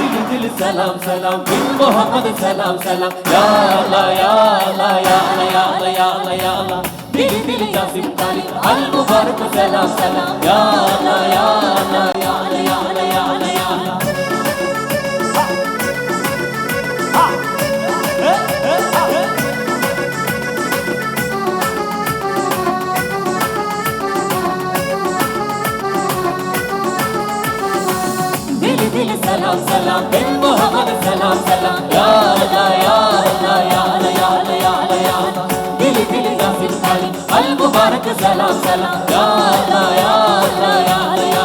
دل دل سلام سلام دل محمد سلام سلام يا الله يا الله يا الله يا الله يا الله يا الله دل دل قاسم طارق المبارك سلام سلام يا الله يا الله يا الله يا الله يا الله സലാം സലാം ബിൻ സലാം സലാം യാ യാ യാ യാ യാ യാ ദിലി ദിലി ജാസിം താലിബ് അൽ മുബാറക് സലാം സലാം യാ യാ യാ യാ യാ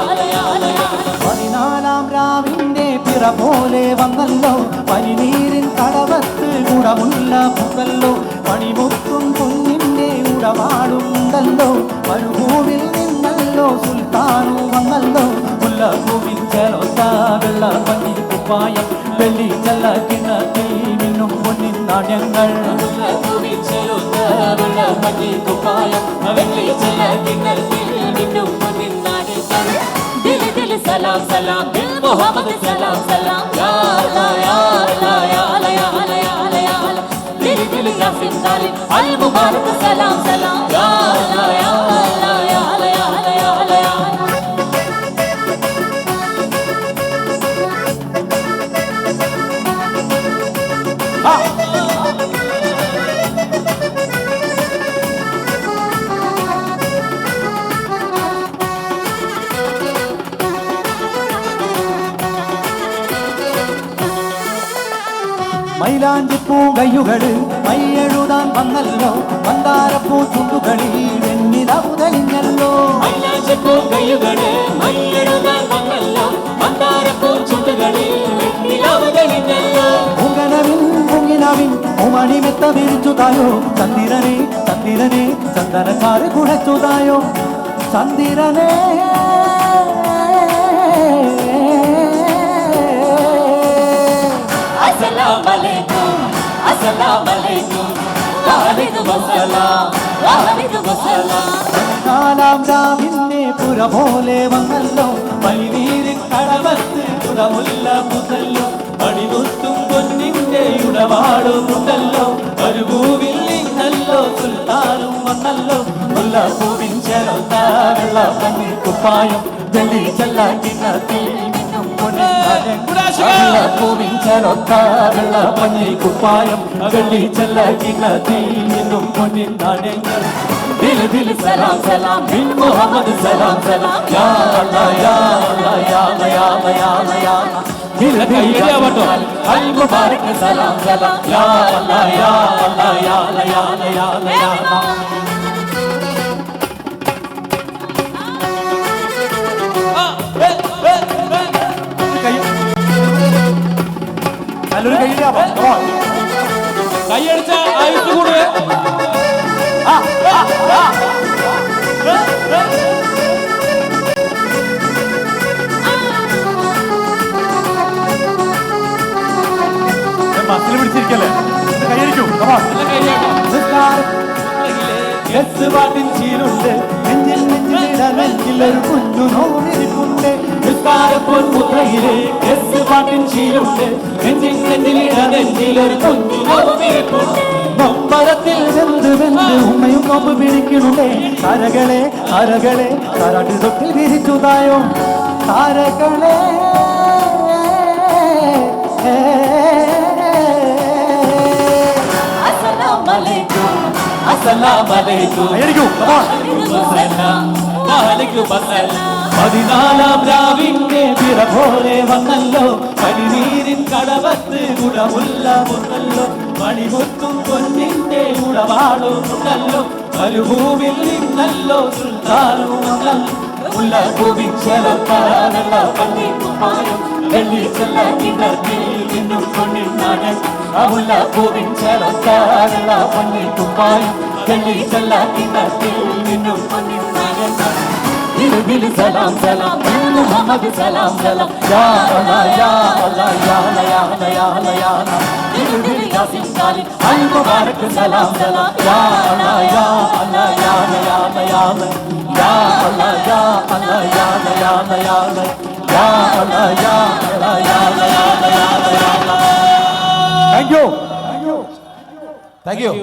യാ പതിനാലാം രാവിന്റെ പിറ പോലെ വന്നല്ലോ പനിനീരിൻ തടവത്ത് കുടമുല്ല പൂത്തല്ലോ പണിമുത്തും കുഞ്ഞിന്റെ ഉടവാടുണ്ടല്ലോ മരുഭൂവിൽ നിന്നല്ലോ സുൽത്താനു വന്നല്ലോ മുല്ലപ്പൂവിൻ കൊണ്ട വെള്ള പന്നി കുപ്പായം വെള്ളി ചെല്ല കിണറ്റിൽ നിന്നും മുന്നിൽ നാണ്യങ്ങൾ. വെള്ള പന്നി കുപ്പായം വെള്ളി ചെല്ല കിണറ്റിൽ നിന്നും മുന്നിൽ നാണ്യങ്ങൾ. ദില ദില സലാം സലാം ദിൽ മുഹമ്മദ് സലാം സലാം യാ അല്ലാ യാ അല്ലാ യാ അല്ലാ യാ അല്ലാ യാ അല്ലാ ദിൽ ദിൽ യാസിൻ സാലിം അൽ മുബാറക് സലാം സലാം മൈലാഞ്ചി പൂകയുകളിൽ മയ്യെഴുതാൻ വന്നല്ലോ മന്ദാരപ്പൂ ചുണ്ടുകളിൽ വെണ്ണിത പുതലിഞ്ഞല്ലോ മൈലാഞ്ചി പൂകയുകളിൽ മയ്യെഴുതാൻ വന്നല്ലോ മന്ദാരപ്പൂ ചുണ്ടുകളിൽ വെണ്ണിത പുതലിഞ്ഞല്ലോ മുങ്ങനവിൻ മുങ്ങിനവിൻ ഉമണിമെത്ത വിരിച്ചുതായോ ചന്ദ്രനെ ചന്ദ്രനെ ചന്ദനസാറ് കുഴച്ചുതായോ ചന്ദ്രനെ అస్సలాము అలైకుం అస్సలాము అలైకుం వాలైకుం అస్సలాం వాలైకుం అస్సలాం நாலாம் ராமின்னே புறபோலே வந்தல்லும் பழிநீரின் கடவத்து புறமுள்ள புதல்லும் அணிமுத்தும் பொன்னின்றே உடவாடும் முதல்லும் அருகூவில் നിന്നല്ലോ സുൽത്താനും വന്നല്ലോ മുല്ല പൂവിൻ ചെറുത്താറുള്ള പന്നി കുപ്പായം ജല്ലി ചെല്ലാക്കി பூவிங்கரொத்தாவெள்ள பண்ணி குப்பாயம் வெள்ளி செல்ல கிண்ணத்தி இன்னும் பொன்னின் நாடெங்கள் தில் தில் சலாம் சலாம் பின் முகமது சலாம் നല്ലൊരു കയ്യിലാ കൈയടിച്ച ആയുസ് കൂടുക മസിൽ പിടിച്ചിരിക്കല്ലേ? കൈയടിക്കൂ എസ് പാട്ടിൻ ചീലുണ്ട് നെഞ്ചിൽ ഒരു കുഞ്ഞു നോവിരിപ്പുണ്ട് നിസ്കാരപ്പോൽ മുദ്രയിലെ എസ് പാട്ടിൻ ചീലുണ്ട് നെഞ്ചിൽ മൂന്നിലൊരു കുഞ്ഞു മമ്പരത്തിൽ വെന്ത് വെന്ത് ഉമ്മയും നോമ്പ് പിടിക്കണുണ്ടേ. കരകളെ കരകളെ കരാട്ടി തൊട്ടിൽ വിരിച്ചു തായോ. കരകളെ അസലാമലൈക്കും അസലാമലൈക്കും പാലയ്ക്ക് വന്നല്ലോ പതിനാലാം രാവിന്റെ പിറ പോലെ വന്നല്ലോ. പനിനീരിൻ കടവത്ത് ഗുണമുല്ല മുന്നല്ലോ മണിമുത്തും പൊന്നിന്റെ ഉടവാളും ഉണ്ടല്ലോ. നിന്നല്ലോ സുൽത്താനും വന്നല്ലോ ഉള്ള ഭൂമി ചെലത്താനുള്ള പള്ളി കുമാരം വെള്ളി ചെല്ല കളി ചല്ലാത്തി നിന്നും ദിൽ സലാം സലാം മുഹമ്മദ് സലാം സലാം യാ അല്ലാ യാ അല്ലാ യാ അല്ലാ യാ അല്ലാ യാ അല്ലാ യാ അല്ലാ ദിൽ ദിൽ യാസിൻ സാലിം അൽ മുബാറക് സലാം സലാം യാ അല്ലാ യാ അല്ലാ യാ അല്ലാ യാ അല്ലാ യാ അല്ലാ യാ അല്ലാ യാ അല്ലാ യാ അല്ലാ യാ അല്ലാ യാ അല്ലാ യാ അല്ലാ യാ അല്ലാ യാ അല്ലാ യാ അല്ലാ യാ അല്ലാ യാ അല്ലാ താങ്ക് യു താങ്ക് യു